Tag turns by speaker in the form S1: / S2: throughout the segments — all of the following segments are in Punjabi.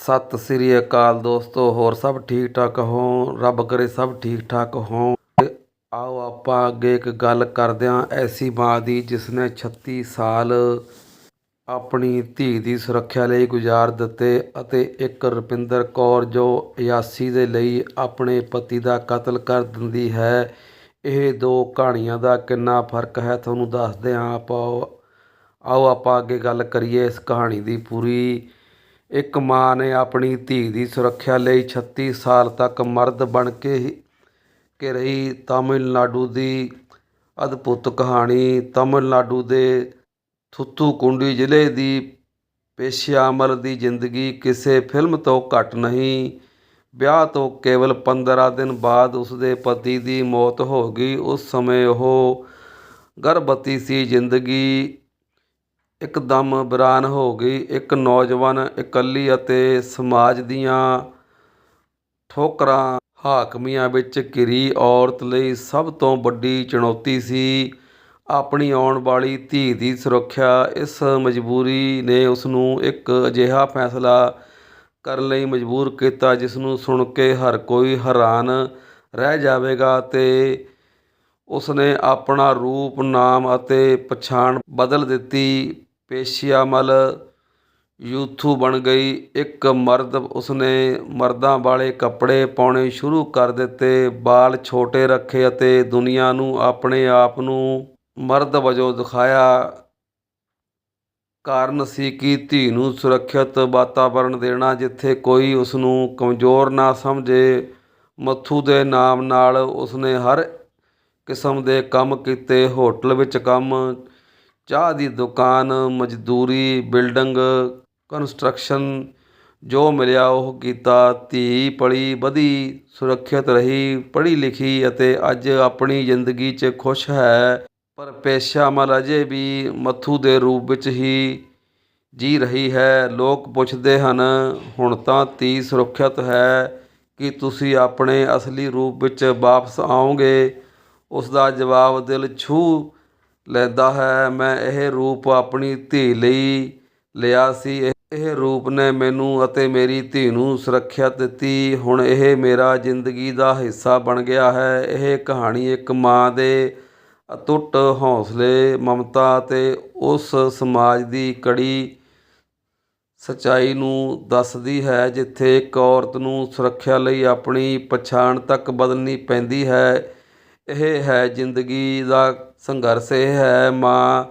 S1: ਸਤਿ ਸ੍ਰੀ ਅਕਾਲ ਦੋਸਤੋ, ਹੋਰ ਸਭ ਠੀਕ ਠਾਕ ਹੋ? ਰੱਬ ਕਰੇ ਸਭ ਠੀਕ ਠਾਕ ਹੋ। ਤੇ ਆਓ ਆਪਾਂ ਅੱਗੇ ਇੱਕ ਗੱਲ ਕਰਦੇ ਹਾਂ, ਐਸੀ ਮਾਂ ਦੀ ਜਿਸ ਨੇ 36 ਸਾਲ ਆਪਣੀ ਧੀ ਦੀ ਸੁਰੱਖਿਆ ਲਈ ਗੁਜ਼ਾਰ ਦਿੱਤੇ ਅਤੇ ਇੱਕ ਰੁਪਿੰਦਰ ਕੌਰ ਜੋ ਅਯਾਸ਼ੀ ਦੇ ਲਈ ਆਪਣੇ ਪਤੀ ਦਾ ਕਤਲ ਕਰ ਦਿੰਦੀ ਹੈ, ਇਹ ਦੋ ਕਹਾਣੀਆਂ ਦਾ ਕਿੰਨਾ ਫ਼ਰਕ ਹੈ ਤੁਹਾਨੂੰ ਦੱਸਦੇ ਹਾਂ ਆਪਾਂ। ਆਓ ਆਪਾਂ ਅੱਗੇ ਗੱਲ ਕਰੀਏ ਇਸ ਕਹਾਣੀ ਦੀ ਪੂਰੀ। ਇੱਕ ਮਾਂ ਨੇ ਆਪਣੀ ਧੀ ਦੀ ਸੁਰੱਖਿਆ ਲਈ 36 ਸਾਲ ਤੱਕ ਮਰਦ ਬਣ ਕੇ ਹੀ ਕੇ ਰਹੀ ਤਾਮਿਲਨਾਡੂ ਦੀ ਅਦਭੁਤ ਕਹਾਣੀ। ਤਾਮਿਲਨਾਡੂ ਦੇ ਥੁੱਥੂਕੁੰਡੀ ਜ਼ਿਲ੍ਹੇ ਦੀ ਪੇਸ਼ਿਆਮਲ ਦੀ ਜ਼ਿੰਦਗੀ ਕਿਸੇ ਫਿਲਮ ਤੋਂ ਘੱਟ ਨਹੀਂ। ਵਿਆਹ ਤੋਂ ਕੇਵਲ 15 ਦਿਨ ਬਾਅਦ ਉਸਦੇ ਪਤੀ ਦੀ ਮੌਤ ਹੋ ਗਈ। ਉਸ ਸਮੇਂ ਉਹ ਗਰਭਵਤੀ ਸੀ। ਜ਼ਿੰਦਗੀ ਇੱਕਦਮ ਵੀਰਾਨ ਹੋ ਗਈ। ਇੱਕ ਨੌਜਵਾਨ ਇਕੱਲੀ ਅਤੇ ਸਮਾਜ ਦੀਆਂ ਠੋਕਰਾਂ, ਹਾਕਮੀਆਂ ਵਿੱਚ ਘਿਰੀ ਔਰਤ ਲਈ ਸਭ ਤੋਂ ਵੱਡੀ ਚੁਣੌਤੀ ਸੀ। ਆਪਣੀ ਆਉਣ ਵਾਲੀ ਧੀ ਦੀ ਸੁਰੱਖਿਆ, ਇਸ ਮਜਬੂਰੀ ਨੇ ਉਸ ਨੂੰ ਇੱਕ ਅਜਿਹਾ ਫੈਸਲਾ ਕਰਨ ਲਈ ਮਜਬੂਰ ਕੀਤਾ ਜਿਸ ਨੂੰ ਸੁਣ ਕੇ ਹਰ ਕੋਈ ਹੈਰਾਨ ਰਹਿ ਜਾਵੇਗਾ ਤੇ ਉਸਨੇ ਆਪਣਾ ਰੂਪ, ਨਾਮ ਅਤੇ ਪਛਾਣ ਬਦਲ ਦਿੱਤੀ। ਪੇਸ਼ੀਆਮਲ ਯੂਥੂ ਬਣ ਗਈ। ਇੱਕ ਮਰਦ ਉਸਨੇ ਮਰਦਾਂ ਵਾਲੇ ਕੱਪੜੇ ਪਾਉਣੇ ਸ਼ੁਰੂ ਕਰ ਦਿੱਤੇ। ਵਾਲ ਛੋਟੇ ਰੱਖੇ ਅਤੇ ਦੁਨੀਆ ਨੂੰ ਆਪਣੇ ਆਪ ਨੂੰ ਮਰਦ ਵਜੋਂ ਦਿਖਾਇਆ। ਕਾਰਨ ਸੀ ਕਿ ਧੀ ਨੂੰ ਸੁਰੱਖਿਅਤ ਵਾਤਾਵਰਣ ਦੇਣਾ, ਜਿੱਥੇ ਕੋਈ ਉਸ ਨੂੰ ਕਮਜ਼ੋਰ ਨਾ ਸਮਝੇ। ਮੱਥੂ ਦੇ ਨਾਮ ਨਾਲ ਉਸਨੇ ਹਰ ਕਿਸਮ ਦੇ ਕੰਮ ਕੀਤੇ। ਹੋਟਲ ਵਿੱਚ ਕੰਮ ਚਾਹ ਦੀ ਦੁਕਾਨ, ਮਜ਼ਦੂਰੀ, ਬਿਲਡਿੰਗ, ਕੰਸਟਰਕਸ਼ਨ, ਜੋ ਮਿਲਿਆ ਉਹ ਕੀਤਾ। ਧੀ ਪਲੀ ਵਧੀ, ਸੁਰੱਖਿਅਤ ਰਹੀ, ਪੜ੍ਹੀ ਲਿਖੀ ਅਤੇ ਅੱਜ ਆਪਣੀ ਜ਼ਿੰਦਗੀ 'ਚ ਖੁਸ਼ ਹੈ। ਪਰ ਪੇਸ਼ਾਮਲ ਅਜੇ ਵੀ ਮੱਥੂ ਦੇ ਰੂਪ ਵਿੱਚ ਹੀ ਜੀ ਰਹੀ ਹੈ। ਲੋਕ ਪੁੱਛਦੇ ਹਨ, ਹੁਣ ਤਾਂ ਧੀ ਸੁਰੱਖਿਅਤ ਹੈ ਕਿ ਤੁਸੀਂ ਆਪਣੇ ਅਸਲੀ ਰੂਪ ਵਿੱਚ ਵਾਪਸ ਆਓਗੇ? ਉਸ ਦਾ ਜਵਾਬ ਦਿਲ ਛੂਹ ਲੈਂਦਾ ਹੈ। ਮੈਂ ਇਹ ਰੂਪ ਆਪਣੀ ਧੀ ਲਈ ਲਿਆ ਸੀ। ਇਹ ਰੂਪ ਨੇ ਮੈਨੂੰ ਅਤੇ ਮੇਰੀ ਧੀ ਨੂੰ ਸੁਰੱਖਿਆ ਦਿੱਤੀ। ਹੁਣ ਇਹ ਮੇਰਾ ਜ਼ਿੰਦਗੀ ਦਾ ਹਿੱਸਾ ਬਣ ਗਿਆ ਹੈ। ਇਹ ਕਹਾਣੀ ਇੱਕ ਮਾਂ ਦੇ ਅਟੁੱਟ ਹੌਸਲੇ, ਮਮਤਾ ਅਤੇ ਉਸ ਸਮਾਜ ਦੀ ਕੜੀ ਸੱਚਾਈ ਨੂੰ ਦੱਸਦੀ ਹੈ, ਜਿੱਥੇ ਇੱਕ ਔਰਤ ਨੂੰ ਸੁਰੱਖਿਆ ਲਈ ਆਪਣੀ ਪਛਾਣ ਤੱਕ ਬਦਲਣੀ ਪੈਂਦੀ ਹੈ। ਇਹ ਹੈ ਜ਼ਿੰਦਗੀ ਦਾ ਸੰਘਰਸ਼, ਇਹ ਹੈ ਮਾਂ,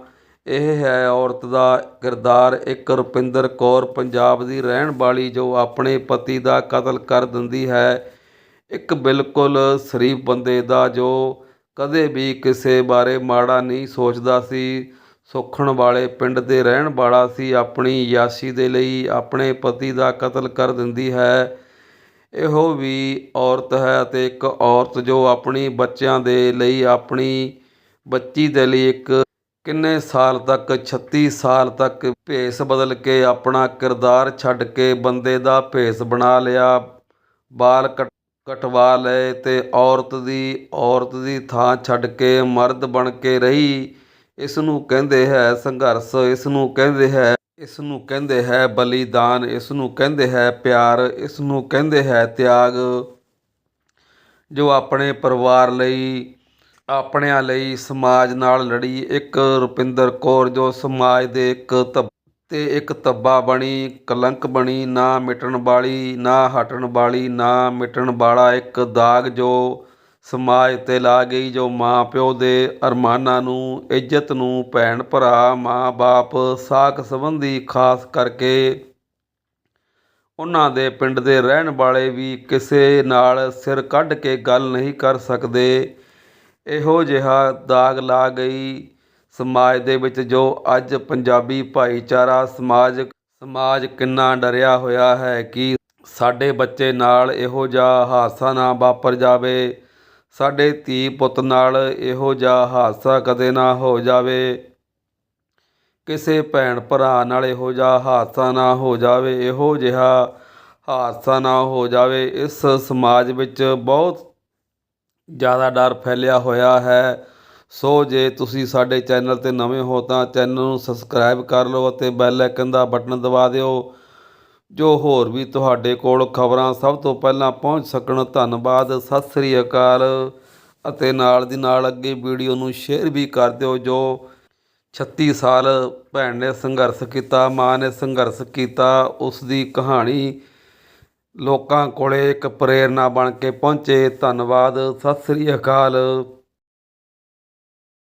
S1: ਇਹ ਹੈ ਔਰਤ ਦਾ ਕਿਰਦਾਰ। ਇੱਕ ਰੁਪਿੰਦਰ ਕੌਰ ਪੰਜਾਬ ਦੀ ਰਹਿਣ ਵਾਲੀ ਜੋ ਆਪਣੇ ਪਤੀ ਦਾ ਕਤਲ ਕਰ ਦਿੰਦੀ ਹੈ, ਇੱਕ ਬਿਲਕੁਲ ਸ਼ਰੀਫ ਬੰਦੇ ਦਾ ਜੋ ਕਦੇ ਵੀ ਕਿਸੇ ਬਾਰੇ ਮਾੜਾ ਨਹੀਂ ਸੋਚਦਾ ਸੀ। ਸੁਖਣ ਵਾਲੇ ਪਿੰਡ ਦੇ ਰਹਿਣ ਵਾਲਾ ਸੀ, ਆਪਣੀ ਯਾਸ਼ੀ ਦੇ ਲਈ ਆਪਣੇ ਪਤੀ ਦਾ ਕਤਲ ਕਰ ਦਿੰਦੀ ਹੈ। ਇਹੋ ਵੀ ਔਰਤ ਹੈ ਅਤੇ ਇੱਕ ਔਰਤ ਜੋ ਆਪਣੀ ਬੱਚਿਆਂ ਦੇ ਲਈ ਆਪਣੀ ਬੱਚੀ ਦੇ ਲਈ ਇੱਕ ਕਿੰਨੇ ਸਾਲ ਤੱਕ 36 ਸਾਲ ਤੱਕ ਭੇਸ ਬਦਲ ਕੇ ਆਪਣਾ ਕਿਰਦਾਰ ਛੱਡ ਕੇ ਬੰਦੇ ਦਾ ਭੇਸ ਬਣਾ ਲਿਆ, ਬਾਲ ਕਟਵਾ ਲਏ ਤੇ ਔਰਤ ਦੀ ਔਰਤ ਦੀ ਥਾਂ ਛੱਡ ਕੇ ਮਰਦ ਬਣ ਕੇ ਰਹੀ। ਇਸ ਨੂੰ ਕਹਿੰਦੇ ਹੈ ਸੰਘਰਸ਼, ਇਸ ਨੂੰ ਕਹਿੰਦੇ ਹੈ ਇਸ ਨੂੰ ਕਹਿੰਦੇ ਹੈ ਬਲੀਦਾਨ ਇਸ ਨੂੰ ਕਹਿੰਦੇ ਹੈ ਪਿਆਰ ਇਸ ਨੂੰ ਕਹਿੰਦੇ ਹੈ ਤਿਆਗ। ਜੋ ਆਪਣੇ ਪਰਿਵਾਰ ਲਈ, ਆਪਣਿਆਂ ਲਈ ਸਮਾਜ ਨਾਲ ਲੜੀ, ਇੱਕ ਰੁਪਿੰਦਰ ਕੌਰ ਜੋ ਸਮਾਜ ਦੇ ਇੱਕ ਤੇ ਇੱਕ ਤੱਬਾ ਬਣੀ, ਕਲੰਕ ਬਣੀ, ਨਾ ਮਿਟਣ ਵਾਲੀ, ਨਾ ਹਟਣ ਵਾਲੀ, ਨਾ ਮਿਟਣ ਵਾਲਾ ਇੱਕ ਦਾਗ ਜੋ ਸਮਾਜ ਤੇ ਲਾ ਗਈ ਜੋ ਮਾਂ ਪਿਓ ਦੇ ਅਰਮਾਨਾਂ ਨੂੰ, ਇੱਜ਼ਤ ਨੂੰ ਭੈਣ ਭਰਾ, ਮਾਂ ਬਾਪ ਸਾਕ ਸੰਬੰਧੀ ਖਾਸ ਕਰਕੇ ਉਹਨਾਂ ਦੇ ਪਿੰਡ ਦੇ ਰਹਿਣ ਵਾਲੇ ਵੀ ਕਿਸੇ ਨਾਲ ਸਿਰ ਕੱਢ ਕੇ ਗੱਲ ਨਹੀਂ ਕਰ ਸਕਦੇ। ਇਹੋ ਜਿਹਾ ਦਾਗ ਲਾ ਗਈ ਸਮਾਜ ਦੇ ਵਿੱਚ ਜੋ ਅੱਜ ਪੰਜਾਬੀ ਭਾਈਚਾਰਾ, ਸਮਾਜ ਸਮਾਜ ਕਿੰਨਾ ਡਰਿਆ ਹੋਇਆ ਹੈ ਕਿ ਸਾਡੇ ਬੱਚੇ ਨਾਲ ਇਹੋ ਜਿਹਾ ਹਾਦਸਾ ਨਾ ਵਾਪਰ ਜਾਵੇ। ਸਾਡੇ ਧੀ ਪੁੱਤ ਨਾਲ ਇਹੋ ਜਿਹਾ ਹਾਦਸਾ ਕਦੇ ਨਾ ਹੋ ਜਾਵੇ। ਕਿਸੇ ਭੈਣ ਭਰਾ ਨਾਲ ਇਹੋ ਜਿਹਾ ਹਾਦਸਾ ਨਾ ਹੋ ਜਾਵੇ, ਇਹੋ ਜਿਹਾ ਹਾਦਸਾ ਨਾ ਹੋ ਜਾਵੇ, ਇਸ ਸਮਾਜ ਵਿੱਚ ਬਹੁਤ ਜ਼ਿਆਦਾ ਡਰ ਫੈਲਿਆ ਹੋਇਆ ਹੈ। ਸੋ ਜੇ ਤੁਸੀਂ ਸਾਡੇ ਚੈਨਲ ਤੇ ਨਵੇਂ ਹੋ ਤਾਂ ਚੈਨਲ ਨੂੰ ਸਬਸਕ੍ਰਾਈਬ ਕਰ ਲਓ ਅਤੇ ਬੈਲ ਆਈਕਨ ਦਾ ਬਟਨ ਦਬਾ ਦਿਓ। ਜੋ ਹੋਰ ਵੀ ਤੁਹਾਡੇ ਕੋਲ ਖਬਰਾਂ ਸਭ ਤੋਂ ਪਹਿਲਾਂ ਪਹੁੰਚ ਸਕਣ, ਧੰਨਵਾਦ, ਸਤਿ ਸ੍ਰੀ ਅਕਾਲ। ਅਤੇ ਨਾਲ ਦੀ ਨਾਲ ਅੱਗੇ ਵੀਡੀਓ ਨੂੰ ਸ਼ੇਅਰ ਵੀ ਕਰ ਦਿਓ, ਜੋ 36 ਸਾਲ ਭੈਣ ਨੇ ਸੰਘਰਸ਼ ਕੀਤਾ, ਮਾਂ ਨੇ ਸੰਘਰਸ਼ ਕੀਤਾ, ਉਸ ਦੀ ਕਹਾਣੀ ਲੋਕਾਂ ਕੋਲੇ ਇੱਕ ਪ੍ਰੇਰਨਾ ਬਣ ਕੇ ਪਹੁੰਚੇ। ਧੰਨਵਾਦ, ਸਤਿ ਸ੍ਰੀ ਅਕਾਲ।